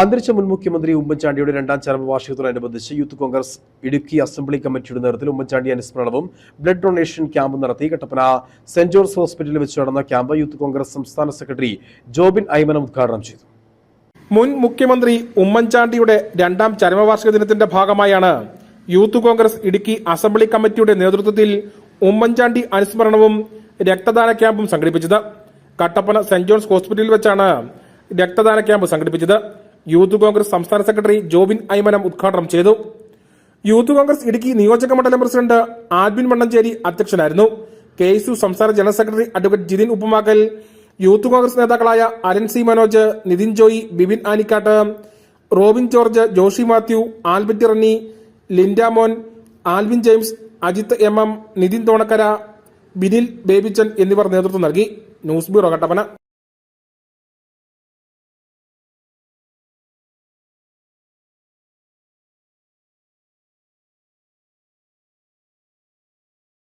അന്തരിച്ച മുൻ മുഖ്യമന്ത്രി ഉമ്മൻചാണ്ടിയുടെ രണ്ടാം ചരമവാർഷികത്തോടനുബന്ധിച്ച് യൂത്ത് കോൺഗ്രസ് ഇടുക്കി അസംബ്ലി കമ്മിറ്റിയുടെ നേതൃത്വത്തിൽ ഉമ്മൻചാണ്ടി അനുസ്മരണവും ബ്ലഡ് ഡൊണേഷൻ ക്യാമ്പും നടത്തി. കട്ടപ്പന സെന്റ് ജോർജ് ഹോസ്പിറ്റലിൽ വെച്ച് നടന്ന ക്യാമ്പ് യൂത്ത് കോൺഗ്രസ് സംസ്ഥാന സെക്രട്ടറി ജോബിൻ ഐമനം ഉദ്ഘാടനം ചെയ്തു. മുൻ മുഖ്യമന്ത്രി ഉമ്മൻചാണ്ടിയുടെ രണ്ടാം ചരമവാർഷിക ദിനത്തിന്റെ ഭാഗമായാണ് യൂത്ത് കോൺഗ്രസ് ഇടുക്കി അസംബ്ലി കമ്മിറ്റിയുടെ നേതൃത്വത്തിൽ ഉമ്മൻചാണ്ടി അനുസ്മരണവും രക്തദാന ക്യാമ്പും സംഘടിപ്പിച്ചത്. കട്ടപ്പന സെന്റ് ജോൺസ് ഹോസ്പിറ്റലിൽ വെച്ചാണ് രക്തദാന ക്യാമ്പ് സംഘടിപ്പിച്ചത്. യൂത്ത് കോൺഗ്രസ് സംസ്ഥാന സെക്രട്ടറി ജോബിൻ ഐമനം ഉദ്ഘാടനം ചെയ്തു. യൂത്ത് കോൺഗ്രസ് ഇടുക്കി നിയോജക മണ്ഡലം പ്രസിഡന്റ് ആൽബിൻ മണ്ണഞ്ചേരി അധ്യക്ഷനായിരുന്നു. കെ എസ് യു സംസ്ഥാന general secretary advocate Jithin Uppumakkal Youth Congress നേതാക്കളായ Arun C Manoj Nithin Joy Bibin Anikkattu Robin George Joshy Mathew Albert Ranni Lindamon Alvin James Ajith M M Nithin Thonakkara Binil Babychan എന്നിവർ നേതൃത്വം നൽകി. News bureau Kattappana.